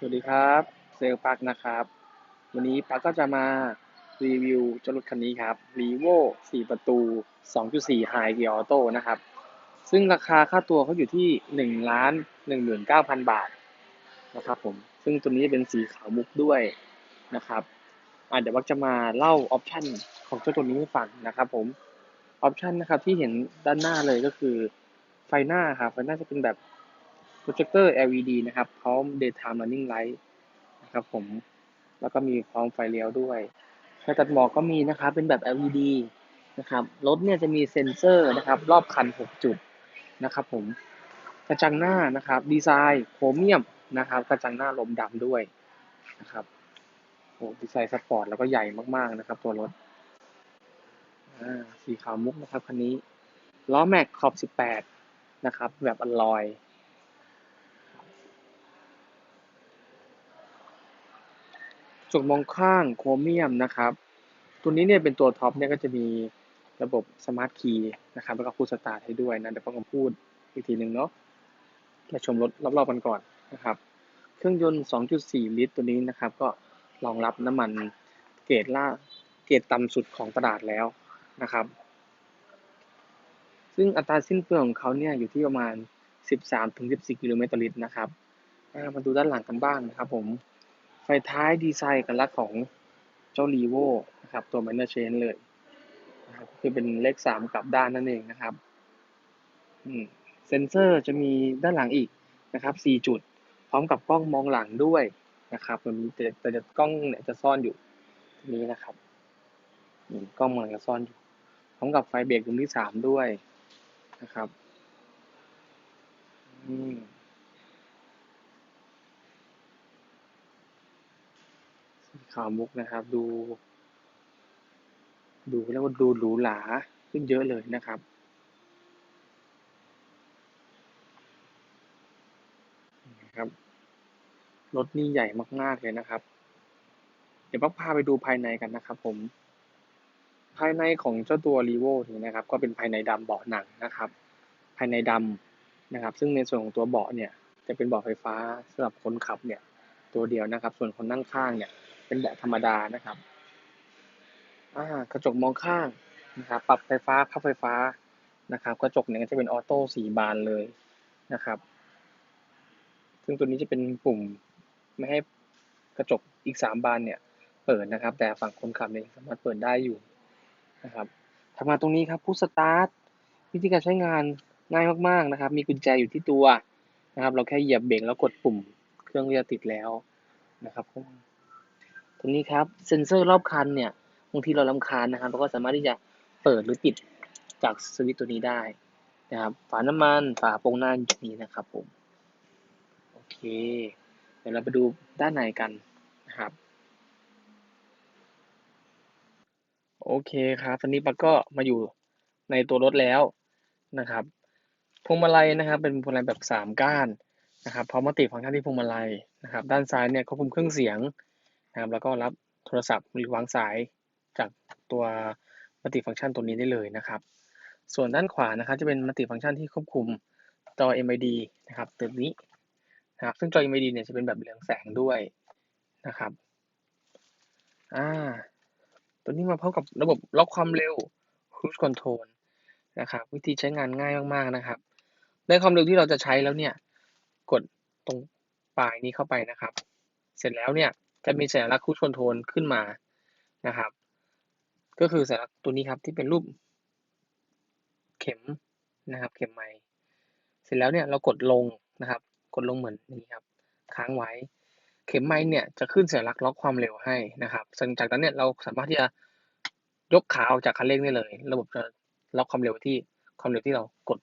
สวัสดีครับเซลลปักนะครับ วันนี้ปักก็จะมารีวิวจรถคันนี้ครับ r e v o 4 ประตู 2.4 High Gear Auto นะครับ ซึ่งราคาค่าตัวเขาอยู่ที่1ล้าน19,000 บาทนะครับผม ซึ่งตัวนี้เป็นสีขาวมุกด้วยนะครับอะเดี๋ยวปักจะมาเล่าออปชันของเจ้าตัวนี้ให้ฟังนะครับผม ออปชันนะครับที่เห็นด้านหน้าเลยก็คือไฟหน้าครับไฟหน้าจะเป็นแบบ โปรเจคเตอร์ LED นะครับ พร้อม daytime running light นะครับผม แล้วก็มีพร้อมไฟเลี้ยวด้วยไฟตัดหมอกก็มีนะครับ เป็นแบบ LED นะครับ รถเนี่ยจะมีเซ็นเซอร์นะครับ รอบคัน 6 จุดนะครับผม กระจังหน้านะครับ ดีไซน์โครเมียมนะครับ กระจังหน้าลมดำด้วยนะครับโอ้ดีไซน์สปอร์ตแล้วก็ใหญ่มากๆนะครับ ตัวรถ สีขาวมุกนะครับคันนี้ ล้อแม็กขอบ 18 นะครับ แบบอลลอย จุกมองข้างโครเมียมนะครับ ตัวนี้เนี่ยเป็นตัวท็อปเนี่ยก็จะมีระบบสมาร์ทคีย์นะครับแล้วก็พูสตาร์ทให้ด้วยนะเดี๋ยวผมพูดอีกทีหนึ่งเนาะมาชมรถรอบๆกันก่อนนะครับ เครื่องยนต์ 2.4 ลิตรตัวนี้นะครับ ก็รองรับน้ำมันเกรดล่าเกรดต่ำสุดของตลาดแล้วนะครับ ซึ่งอัตราสิ้นเปลืองของเขาเนี่ยอยู่ที่ประมาณ 13-14 กิโลเมตรต่อลิตรนะครับมาดูด้านหลังกันบ้างนะครับผม ไฟท้ายดีไซน์กันลักษณ์ของเจ้า r e v o นะครับ ตัว minor change เลยนะครับคือเป็นเลขสามกลับด้านนั่นเองนะครับเซนเซอร์จะมีด้านหลังอีกนะครับสี่จุด พร้อมกับกล้องมองหลังด้วยนะครับตัวนี้แต่แต่กล้องเนี่ยจะซ่อนอยู่นี้นะครับกล้องมองหลังจะซ่อนอยู่ พร้อมกับไฟเบรกดวงที่สามด้วยนะครับ อืม ขาวมุกนะครับ ดู ดูแล้วก็ดูหรูหราขึ้นเยอะเลยนะครับ นะครับรถนี่ใหญ่มากๆเลยนะครับ เดี๋ยวพักพาไปดูภายในกันนะครับ ผม ภายในของเจ้าตัวรีโวนี่นะครับ ก็เป็นภายในดำเบาะหนังนะครับ ภายในดำนะครับ ซึ่งในส่วนของตัวเบาะเนี่ย จะเป็นเบาะไฟฟ้าสำหรับคนขับเนี่ย ตัวเดียวนะครับ ส่วนคนนั่งข้างเนี่ย เป็นแบบธรรมดานะครับอ่ากระจกมองข้างนะครับปรับไฟฟ้าพับไฟฟ้านะครับ กระจกเนี่ยจะเป็นออโต้สีบานเลยนะครับ ซึ่งตัวนี้จะเป็นปุ่มไม่ให้กระจกอีกสามบานเนี่ยเปิดนะครับ แต่ฝั่งคนขับเนี่ยสามารถเปิดได้อยู่นะครับทำมาตรงนี้ครับพุชสตาร์ทวิธีการใช้งานง่ายมากๆนะครับ มีกุญแจอยู่ที่ตัวนะครับ เราแค่เหยียบเบรกแล้วกดปุ่มเครื่องจะติดแล้วนะครับ ตรงนี้ครับเซ็นเซอร์รอบคันเนี่ยบางทีเราลำคาญนะครับเราก็สามารถที่จะเปิดหรือปิดจากสวิตช์ตัวนี้ได้นะครับ ฝาน้ำมันฝาโปร่งหน้านี้นะครับผมโอเค เดี๋ยวเราไปดูด้านในกันนะครับ โอเคครับตอนนี้ปักก็มาอยู่ในตัวรถแล้วนะครับพวงมาลัยนะครับเป็นพวงมาลัยแบบสามก้านนะครับพร้อมมัติฟังก์ชันที่พวงมาลัยนะครับ ด้านซ้ายเนี่ยควบคุมเครื่องเสียง นะครับแล้วก็รับโทรศัพท์หรือวางสายจากตัวมัลติฟังก์ชันตัวนี้ได้เลยนะครับ ส่วนด้านขวานะครับจะเป็นมัลติฟังก์ชันที่ควบคุมจอ MID นะครับตัวนี้นะครับซึ่งจอ MID เนี่ยจะเป็นแบบเรืองแสงด้วยนะครับอ่าตัวนี้มาพร้อมกับระบบล็อกความเร็ว Cruise Control นะครับ วิธีใช้งานง่ายมากๆนะครับในความเร็วที่เราจะใช้แล้วเนี่ย กดตรงปลายนี้เข้าไปนะครับ เสร็จแล้วเนี่ย จะมีสัญลักษณ์คูชคอนโทรลขึ้นมานะครับ ก็คือสัญลักษณ์ตัวนี้ครับที่เป็นรูปเข็มนะครับ เข็มไม้เสร็จแล้วเนี่ยเรากดลงนะครับ กดลงเหมือนนี้ครับ ค้างไว้ เข็มไม้เนี่ยจะขึ้นสัญลักษณ์ล็อกความเร็วให้นะครับจากนั้นเนี่ยเราสามารถที่จะยกขาออกจากคันเร่งได้เลย ระบบจะล็อกความเร็วที่ความเร็วที่เรากด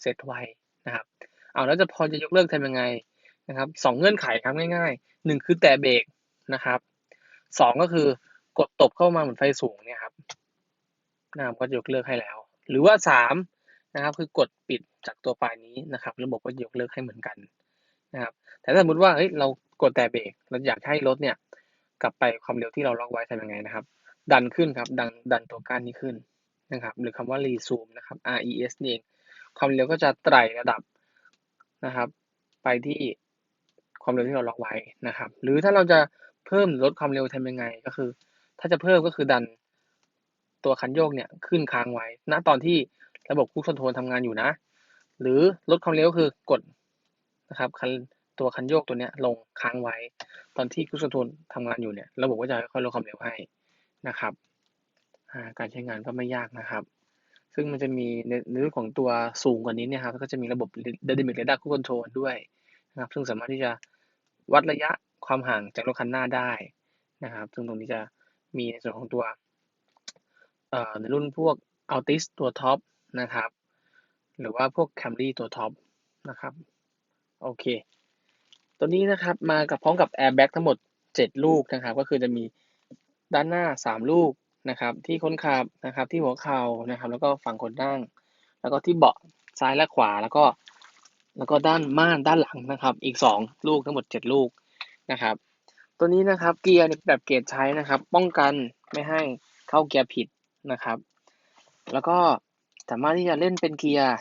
เซตไว้นะครับ เอาแล้วจะพอจะยกเลิกทำยังไงนะครับสองเงื่อนไขครับง่ายๆหนึ่งคือแตะเบรก นะครับสองก็คือกดตบเข้ามาเหมือนไฟสูงเนี่ยครับนะครับก็ยกเลิกให้แล้ว หรือว่าสามนะครับ คือกดปิดจากตัวปลายนี้นะครับ ระบบก็ยกเลิกให้เหมือนกันนะครับ แต่ถ้าสมมติว่าเฮ้ยเรากดแต่เบรกเราอยากให้รถเนี่ย กลับไปความเร็วที่เราล็อกไว้ทำยังไงนะครับ ดันขึ้นครับ ดันดันตัวก้านนี้ขึ้นนะครับ หรือคำว่า resume นะครับ res นี่เองความเร็วก็จะไต่ระดับนะครับ ไปที่ความเร็วที่เราล็อกไว้นะครับ หรือถ้าเราจะ เพิ่มหรือลดความเร็วทำยังไงก็คือ ถ้าจะเพิ่มก็คือดันตัวคันโยกเนี่ยขึ้นค้างไว้ ณตอนที่ระบบคุกคอนโทรลทำงานอยู่นะ หรือลดความเร็วคือกดนะครับคันตัวคันโยกตัวเนี้ยลงค้างไว้ ตอนที่คุกคอนโทรลทำงานอยู่เนี่ยระบบก็จะค่อยลดความเร็วให้นะครับการใช้งานก็ไม่ยากนะครับ ซึ่งมันจะมีในเรื่องของตัวสูงกว่านี้เนี่ยครับก็จะมีระบบ Dynamic Radar Cruise Control ด้วยนะครับ ซึ่งสามารถที่จะวัดระยะ ความห่างจากรถคันหน้าได้นะครับ ซึ่งตรงนี้จะมีในส่วนของตัวในรุ่นพวก Altis ตัวท็อปนะครับ หรือว่าพวก Camry ตัวท็อปนะครับ โอเค ตัวนี้นะครับมากับพร้อมกับ Airbag ทั้งหมด 7 ลูกนะครับ ก็คือจะมีด้านหน้า 3 ลูกนะครับ ที่คนขับนะครับที่หัวเข่านะครับ แล้วก็ฝั่งคนนั่ง แล้วก็ที่เบาะซ้ายและขวาแล้วก็ แล้วก็ด้านม่านด้านหลังนะครับ อีก 2 ลูกทั้งหมด 7 ลูก นะครับ ตัวนี้นะครับเกียร์แบบเกียร์ใช้นะครับ ป้องกันไม่ให้เข้าเกียร์ผิดนะครับ แล้วก็สามารถที่จะเล่นเป็นเกียร์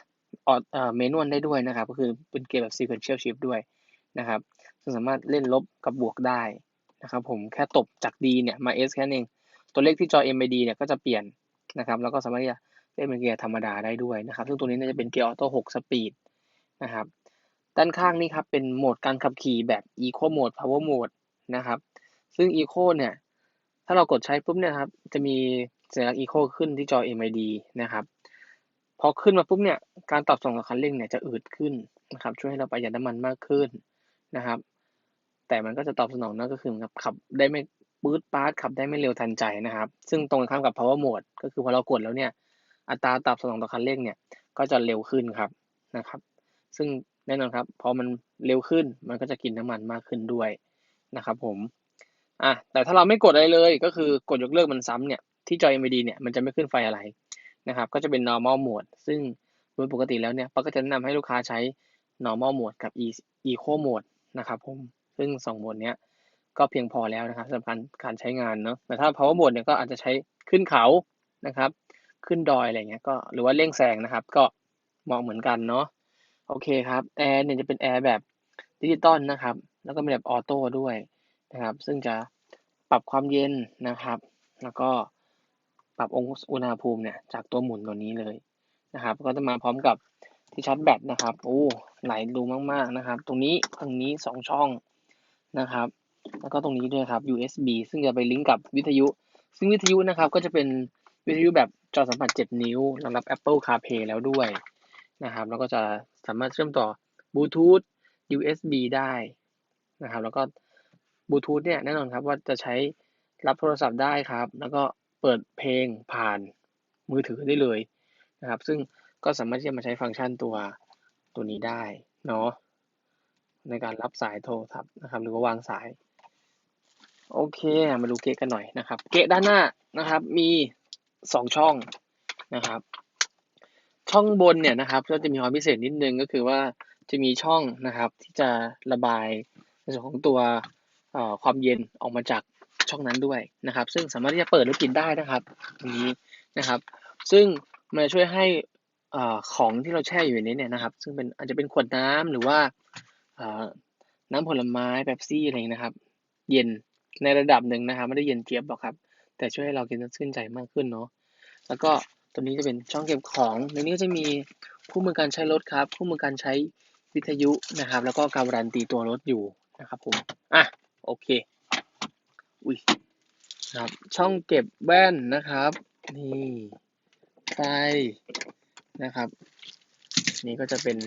ออเอ่อเมนวลได้ด้วยนะครับ ก็คือเป็นเกียร์แบบ sequential shift ด้วยนะครับซึ่งสามารถเล่นลบกับบวกได้นะครับ ผมแค่ตบจาก D เนี่ยมา S แค่นั้นเองตัวเลขที่จอ MID เนี่ยก็จะเปลี่ยนนะครับ แล้วก็สามารถที่จะเล่นเป็นเกียร์ธรรมดาได้ด้วยนะครับ ซึ่งตัวนี้จะเป็นเกียร์ออโต้6สปีดนะครับ ด้านข้างนี่ครับเป็นโหมดการขับขี่แบบ Eco Mode Power Mode นะครับ ซึ่ง Eco เนี่ย ถ้าเรากดใช้ปุ๊บเนี่ยครับ จะมีสัญลักษณ์ Eco ขึ้นที่จอ MID นะครับ พอขึ้นมาปุ๊บเนี่ย การตอบสนองกับคันเร่งเนี่ยจะอืดขึ้นนะครับ ช่วยให้เราประหยัดน้ำมันมากขึ้นนะครับ แต่มันก็จะตอบสนองนั่นก็คือขับได้ไม่ปื๊ดปาร์ตขับได้ไม่เร็วทันใจนะครับ ซึ่งตรงข้ามกับ power mode ก็คือพอเรากดแล้วเนี่ย อัตราตอบสนองต่อคันเร่งเนี่ย ก็จะเร็วขึ้นครับนะครับ ซึ่ง แน่นอนครับพอมันเร็วขึ้นมันก็จะกินน้ำมันมากขึ้นด้วยนะครับผมอะแต่ถ้าเราไม่กดอะไรเลยก็คือกดยกเลิกมันซ้ำเนี่ยที่จอ MID เนี่ยมันจะไม่ขึ้นไฟอะไรนะครับก็จะเป็น normal mode ซึ่งโดยปกติแล้วเนี่ยปก็จะแนะนำให้ลูกค้าใช้ normal mode กับ eco mode นะครับผมซึ่ง2โหมดเนี้ยก็เพียงพอแล้วนะครับสำหรับการการใช้งานเนาะแต่ถ้า power mode เนี่ยก็อาจจะใช้ขึ้นเขานะครับ ขึ้นดอยอะไรเงี้ยก็หรือว่าเร่งแซงนะครับ ก็เหมาะเหมือนกันเนาะ โอเคครับ แอร์เนี่ยจะเป็นแอร์แบบดิจิตอลนะครับ แล้วก็เป็นแบบออโต้ด้วยนะครับ ซึ่งจะปรับความเย็นนะครับ แล้วก็ปรับองศาอุณหภูมิเนี่ยจากตัวหมุนตัวนี้เลยนะครับ ก็จะมาพร้อมกับที่ชาร์จแบตนะครับโอ้ไหลรูมากๆนะครับ ตรงนี้ตรงนี้สองช่องนะครับ แล้วก็ตรงนี้ด้วยครับ USB ซึ่งจะไปลิงก์กับวิทยุ ซึ่งวิทยุนะครับก็จะเป็นวิทยุแบบจอสัมผัส7นิ้วรองรับ Apple CarPlay แล้วด้วยนะครับ แล้วก็จะ สามารถเชื่อมต่อบลูทูธ USB ได้นะครับ แล้วก็บลูทูธเนี่ยแน่นอนครับว่าจะใช้รับโทรศัพท์ได้ครับ แล้วก็เปิดเพลงผ่านมือถือได้เลยนะครับ ซึ่งก็สามารถที่จะมาใช้ฟังก์ชันตัวตัวนี้ได้เนาะในการรับสายโทรศัพท์นะครับ หรือว่าวางสาย โอเค มาดูเกะกันหน่อยนะครับ เกะด้านหน้านะครับ มีสองช่องนะครับ ช่องบนเนี่ยนะครับก็จะมีความพิเศษนิดนึงก็คือว่าจะมีช่องนะครับที่จะระบายในส่วนของตัวความเย็นออกมาจากช่องนั้นด้วยนะครับ ซึ่งสามารถที่จะเปิดหรือปิดได้นะครับตรงนี้นะครับ ซึ่งมันจะช่วยให้ของที่เราแช่อยู่ในนี้เนี่ยนะครับ ซึ่งเป็นอาจจะเป็นขวดน้ำหรือว่าน้ำผลไม้แบบซี่อะไรนะครับ เย็นในระดับหนึ่งนะครับ ไม่ได้เย็นเจี๊ยบหรอกครับ แต่ช่วยให้เรากินชื่นใจมากขึ้นเนาะแล้วก็ ตัวนี้จะเป็นช่องเก็บของในนี้ก็จะมีคู่มือการใช้รถครับคู่มือการใช้วิทยุนะครับ แล้วก็การันตีตัวรถอยู่นะครับผมอะโอเคอุ้ยครับช่องเก็บแว่นนะครับ นี่ไฟนะครับ นี่ก็จะเป็น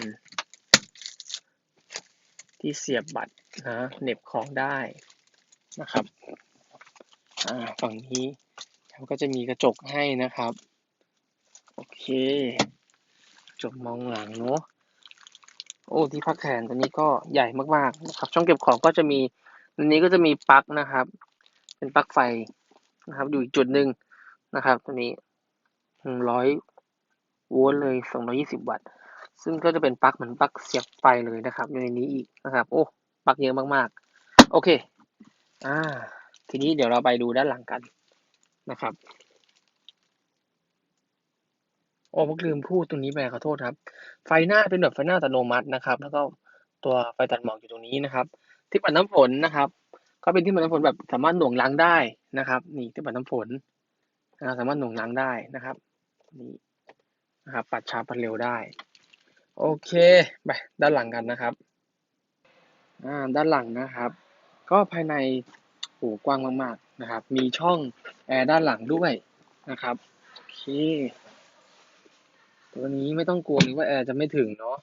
ที่เสียบบัตรนะเน็บของได้นะครับอ่าฝั่งนี้ก็จะมีกระจกให้นะครับ จบมองหลังเนาะโอ้ที่พักแขนตัวนี้ก็ใหญ่มากๆนะครับช่องเก็บของก็จะมีอันนี้ก็จะมีปลั๊กนะครับ เป็นปลั๊กไฟนะครับ อยู่อีกจุดหนึ่งนะครับ ตัวนี้หนึ่งร้อยโวลต์เลยสองร้อยี่สิบวัตต์ ซึ่งก็จะเป็นปลั๊กเหมือนปลั๊กเสียบไฟเลยนะครับ อยู่ในนี้อีกนะครับ โอ้ปลั๊กเยอะมากๆ โอเค อ่า ทีนี้เดี๋ยวเราไปดูด้านหลังกันนะครับ โอ้ผมลืมพูดตรงนี้ไปขอโทษครับ ไฟหน้าเป็นแบบไฟหน้าอัตโนมัตินะครับ แล้วก็ตัวไฟตัดหมอกอยู่ตรงนี้นะครับ ที่ปัดน้ำฝนนะครับ ก็เป็นที่ปัดน้ำฝนแบบสามารถหน่วงล้างได้นะครับ นี่ที่ปัดน้ำฝนนะสามารถหน่วงล้างได้นะครับนี่นะครับ ปัดช้าปัดเร็วได้ โอเคไปด้านหลังกันนะครับอ่าด้านหลังนะครับ ก็ภายในโอ้กว้างมากๆนะครับ มีช่องแอร์ด้านหลังด้วยนะครับโอเค ตัวนี้ไม่ต้องกลัวเลยว่าแอร์จะไม่ถึงเนาะ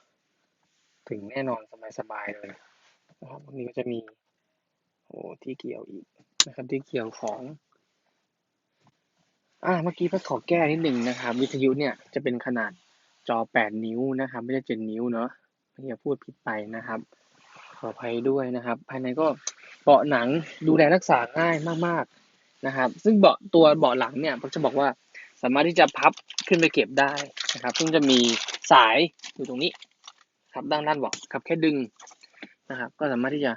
ถึงแน่นอนสบายๆเลยนะครับวันนี้ก็จะมีโอ้ที่เกี่ยวอีกนะครับ ที่เกี่ยวของ อ่า เมื่อกี้พัดขอแก้นิดหนึ่งนะครับ วิทยุเนี่ยจะเป็นขนาดจอ 8 นิ้วนะครับ ไม่ใช่7นิ้วเนาะเมื่อกี้พูดผิดไปนะครับ ขออภัยด้วยนะครับ ภายในก็เบาะหนังดูแลรักษาง่ายมาก ๆนะครับ ซึ่งเบาะตัวเบาะหลังเนี่ยผมจะบอกว่า สามารถที่จะพับขึ้นไปเก็บได้นะครับ ซึ่งจะมีสายอยู่ตรงนี้ครับด้านด้านบาะครับแค่ดึงนะครับ ก็สามารถที่จะ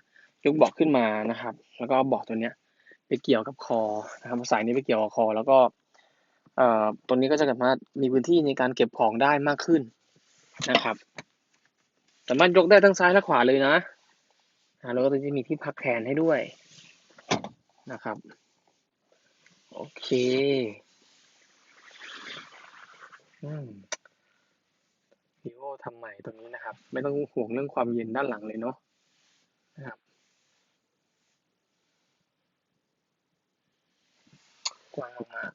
ยกบาะขึ้นมานะครับ แล้วก็บาะตัวเนี้ยไปเกี่ยวกับคอนะครับสายนี้ไปเกี่ยวกับคอ แล้วก็เอ่อตัวนี้ก็จะสามารถมีพื้นที่ในการเก็บของได้มากขึ้นนะครับ สามารถยกได้ทั้งซ้ายและขวาเลยนะอ่าแล้วก็จะมีที่พักแขนให้ด้วยนะครับ โอเค วีโอทำใหม่ตรงนี้นะครับ ไม่ต้องห่วงเรื่องความเย็นด้านหลังเลยเนาะนะครับกว้างมาก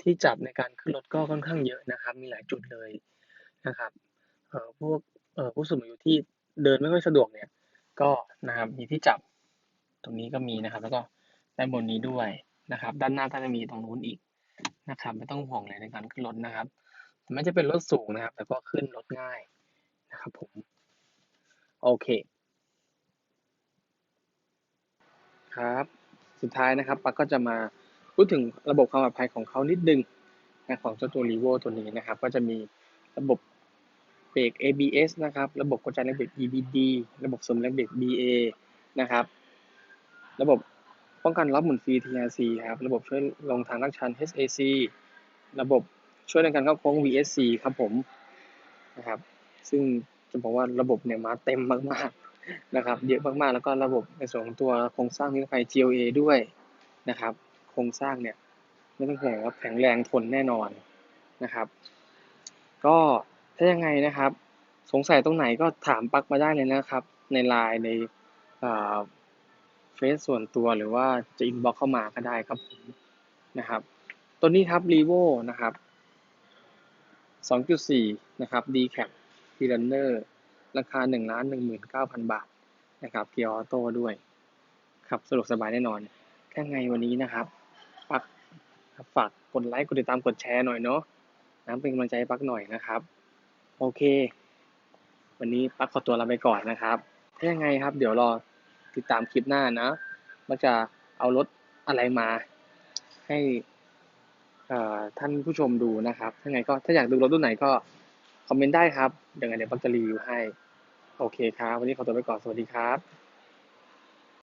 ที่จับในการขึ้นรถก็ค่อนข้างเยอะนะครับ มีหลายจุดเลยนะครับเอ่อพวกเอ่อผู้สูงอายุที่เดินไม่ค่อยสะดวกเนี่ย ก็นะครับมีที่จับตรงนี้ก็มีนะครับ แล้วก็ด้านบนนี้ด้วยนะครับ ด้านหน้าก็จะมีตรงนู้นอีก นะครับ ไม่ต้องห่วงเลยในการขึ้นรถนะครับถึงแม้จะเป็นรถสูงนะครับ แต่ก็ขึ้นรถง่ายนะครับผม โอเค ครับ สุดท้ายนะครับปักก็จะมาพูดถึงระบบความปลอดภัยของเขานิดนึงนะของเจ้าตัว r e v o ตัวนี้นะครับ ก็จะมีระบบเบรก ABS นะครับ ระบบกระจายแรงเบรก EBD ระบบเสริมแรงเบรก BA นะครับ ระบบ ป้องกันรับหมุนฟรี TRC ครับ ระบบช่วยลงทางลาดชัน HAC ระบบช่วยในการเข้าโค้ง VSC ครับผมนะครับ ซึ่งจะบอกว่าระบบเนี่ยมาเต็มมากๆนะครับ เยอะมากๆ แล้วก็ระบบในส่วนของตัวโครงสร้างนิรภัย GLA ด้วยนะครับ โครงสร้างเนี่ยไม่ต้องห่วงว่าแข็งแรงทนแน่นอนนะครับ ก็ถ้ายังไงนะครับ สงสัยตรงไหนก็ถามปักมาได้เลยนะครับ ในไลน์ใน ฟซส่วนตัวหรือว่าจะอินบ็อกเข้ามาก็ได้ครับผมนะครับตัวนี้ครับ r e v o นะครับ 2.4 นะครับ d c a p p r u n n e r ราคา1ล้าน19,000 บาทนะครับเกียร์ออโต้ด้วยครับสะดวกสบายแน่นอนแค่ไงวันนี้นะครับปักฝากกดไลค์กดติดตามกดแชร์หน่อยเนาะนะเป็นกำลังใจปักหน่อยนะครับ โอเค วันนี้ปักขอตัวลาไปก่อนนะครับถ้ายังไงครับ เดี๋ยวรอ ติดตามคลิปหน้านะว่าจะเอารถอะไรมาให้ท่านผู้ชมดูนะครับถ้าไงก็ถ้าอยากดูรถรุ่นไหนก็คอมเมนต์ได้ครับเดี๋ยวไงเดี๋ยวปักจะรีวิวให้ โอเคครับ วันนี้ขอตัวไปก่อน สวัสดีครับ